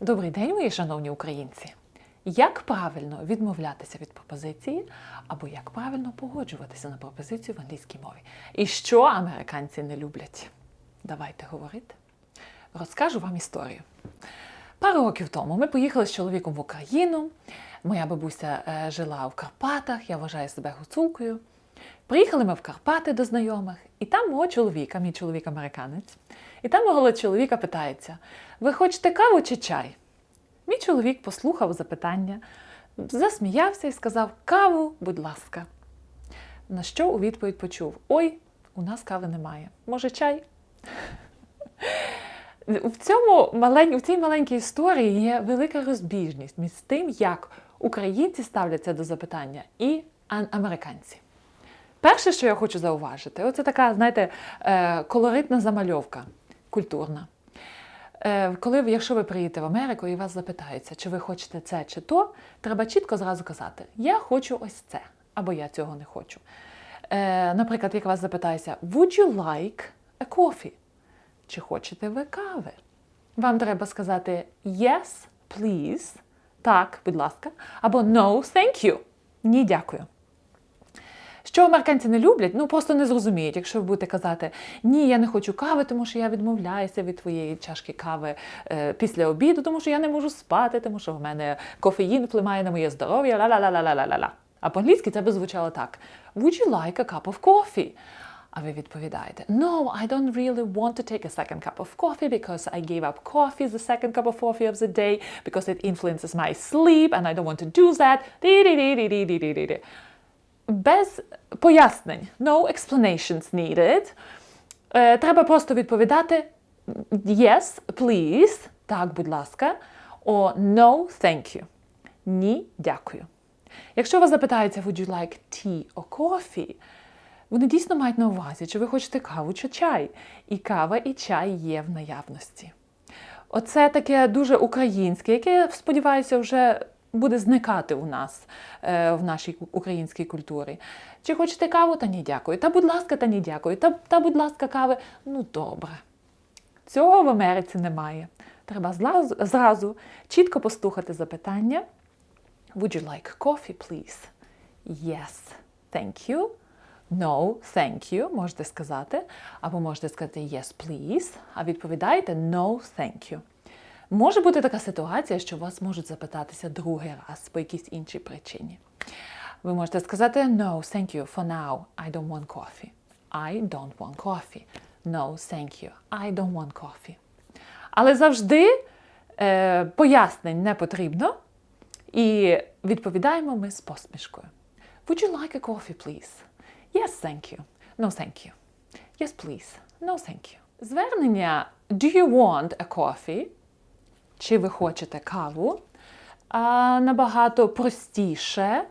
Добрий день, мої шановні українці! Як правильно відмовлятися від пропозиції, або як правильно погоджуватися на пропозицію в англійській мові? І що американці не люблять? Давайте говорити. Розкажу вам історію. Пару років тому ми поїхали з чоловіком в Україну. Моя бабуся е, жила в Карпатах, я вважаю себе гуцулкою. Приїхали ми в Карпати до знайомих, і там мого чоловіка, мій чоловік американець, і там мого чоловіка питається: ви хочете каву чи чай? Мій чоловік послухав запитання, засміявся і сказав: Каву, будь ласка. На що у відповідь почув: Ой, у нас кави немає. Може, чай? В, цьому в цій маленькій історії є велика розбіжність між тим, як українці ставляться до запитання, і американці. Перше, що я хочу зауважити, оце така, знаєте, е, колоритна замальовка культурна. Е, Коли якщо ви приїдете в Америку і вас запитаються, чи ви хочете це чи то, треба чітко зразу казати: Я хочу ось це, або я цього не хочу. Е, Наприклад, як вас запитаються, Would you like a coffee? Чи хочете ви кави? Вам треба сказати Yes, please. Так, будь ласка. Або No, thank you. Ні, дякую. Що американці не люблять, ну просто не зрозуміють, якщо ви будете казати ні, я не хочу кави, тому що я відмовляюся від твоєї чашки кави е, після обіду, тому що я не можу спати, тому що в мене кофеїн впливає на моє здоров'я. ла-ла-ла-ла-ла-ла-ла. А по-англійськи це би звучало так: Would you like a cup of coffee? А ви відповідаєте: No, I don't really want to take a second cup of coffee because I gave up coffee, the second cup of coffee of the day, because it influences my sleep and I don't want to do that. Без пояснень. No explanations needed. Е, треба просто відповідати yes, please, так, будь ласка, or no, thank you. Ні, дякую. Якщо вас запитається, would you like tea or coffee, вони дійсно мають на увазі, чи ви хочете каву чи чай. І кава, і чай є в наявності. Оце таке дуже українське, яке, сподіваюся, вже буде зникати у нас е, в нашій українській культурі. Чи хочете каву, та ні, дякую. Та будь ласка, та ні, дякую. Та, та будь ласка, кави. Ну, добре. Цього в Америці немає. Треба зразу, зразу чітко послухати запитання. Would you like coffee, please? Yes, thank you. No, thank you, можете сказати. Або можете сказати yes, please, а відповідаєте no, thank you. Може бути така ситуація, що вас можуть запитатися другий раз по якійсь іншій причині. Ви можете сказати no, thank you, for now, I don't want coffee. I don't want coffee. No, thank you, I don't want coffee. Але завжди е, пояснень не потрібно. І відповідаємо ми з посмішкою. Would you like a coffee, please? Yes, thank you. No, thank you. Yes, please. No, thank you. Звернення Do you want a coffee? Чи ви хочете каву? А, набагато простіше,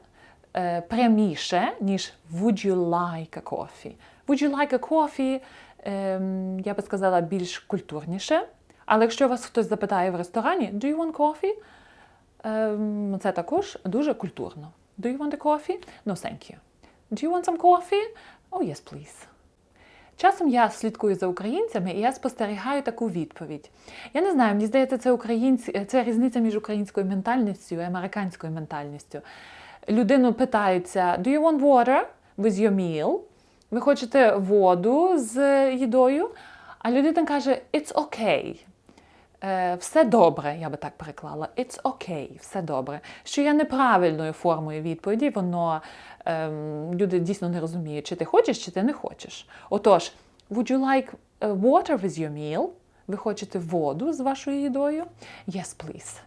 е, пряміше, ніж Would you like a coffee? Would you like a coffee? Ем, я би сказала більш культурніше. Але якщо вас хтось запитає в ресторані, Do you want coffee? Ем, це також дуже культурно. Do you want a coffee? No, thank you. Do you want some coffee? Oh, yes, please. Часом я слідкую за українцями і я спостерігаю таку відповідь. Я не знаю, мені здається, це українці... це різниця між українською ментальністю і американською ментальністю. Людину питаються: Do you want water with your meal? Ви хочете воду з їдою? А людина каже, It's okay. Е, Все добре, я би так переклала. It's okay, все добре. Що є неправильною формою відповіді, воно ем, люди дійсно не розуміють, чи ти хочеш, чи ти не хочеш. Отож, would you like uh, water with your meal? Ви хочете воду з вашою їдою? Yes, please.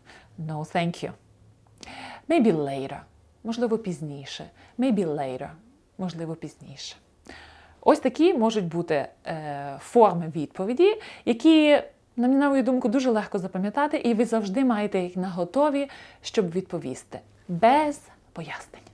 No, thank you. Maybe later. Можливо, пізніше. Maybe later. Можливо, пізніше. Ось такі можуть бути е, форми відповіді, які, на мою думку, дуже легко запам'ятати, і ви завжди маєте їх на готові, щоб відповісти без пояснень.